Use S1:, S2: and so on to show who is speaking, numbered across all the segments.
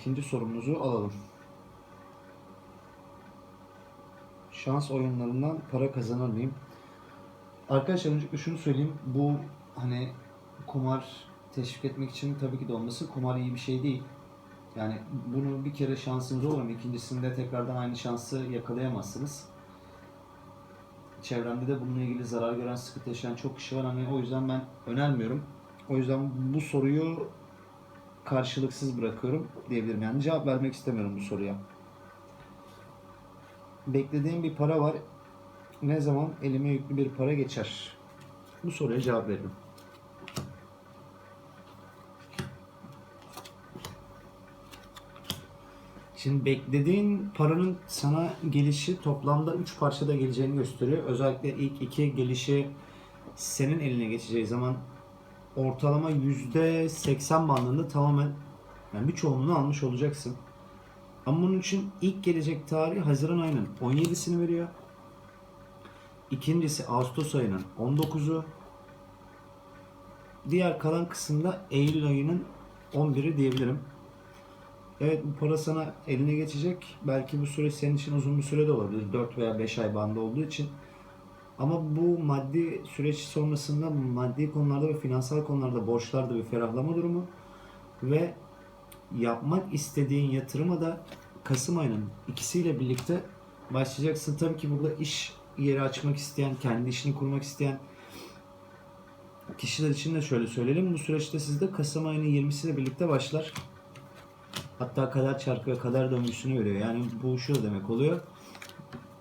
S1: ikinci sorumuzu alalım. Şans oyunlarından para kazanır mıyım? Arkadaşlar öncelikle şunu söyleyeyim. Bu hani kumar teşvik etmek için tabii ki de olması kumar iyi bir şey değil. Yani bunu bir kere şansınız olur ama ikincisinde tekrardan aynı şansı yakalayamazsınız. Çevremde de bununla ilgili zarar gören, sıkıntı yaşayan çok kişi var. Hani o yüzden ben önermiyorum. O yüzden bu soruyu karşılıksız bırakıyorum diyebilirim. Yani cevap vermek istemiyorum bu soruya. Beklediğim bir para var. Ne zaman elime yüklü bir para geçer? Bu soruya cevap veririm. Şimdi beklediğin paranın sana gelişi toplamda 3 parçada geleceğini gösteriyor. Özellikle ilk iki gelişi senin eline geçeceği zaman ortalama %80 bandında tamamen yani bir çoğunluğunu almış olacaksın. Ama bunun için ilk gelecek tarih Haziran ayının 17'sini veriyor. İkincisi Ağustos ayının 19'u. Diğer kalan kısımda Eylül ayının 11'i diyebilirim. Evet bu para sana eline geçecek. Belki bu süre senin için uzun bir süre de olabilir. 4 veya 5 ay bandı olduğu için. Ama bu maddi süreç sonrasında maddi konularda ve finansal konularda borçlarda bir ferahlama durumu ve yapmak istediğin yatırıma da Kasım ayının ikisiyle birlikte başlayacaksın. Tabii ki burada iş yeri açmak isteyen, kendi işini kurmak isteyen kişiler için de şöyle söyleyelim. Bu süreçte sizde Kasım ayının 20'siyle birlikte başlar. Hatta kader çarkı ve kader döngüsünü veriyor. Yani bu şu demek oluyor.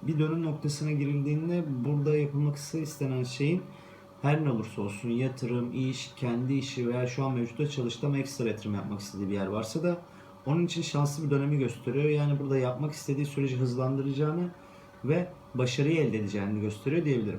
S1: Bir dönüm noktasına girildiğinde burada yapılmak istenen şeyin her ne olursa olsun yatırım, iş, kendi işi veya şu an mevcutta çalıştığı ama ekstra yatırım yapmak istediği bir yer varsa da onun için şanslı bir dönemi gösteriyor. Yani burada yapmak istediği süreci hızlandıracağını ve başarıyı elde edeceğini gösteriyor diyebilirim.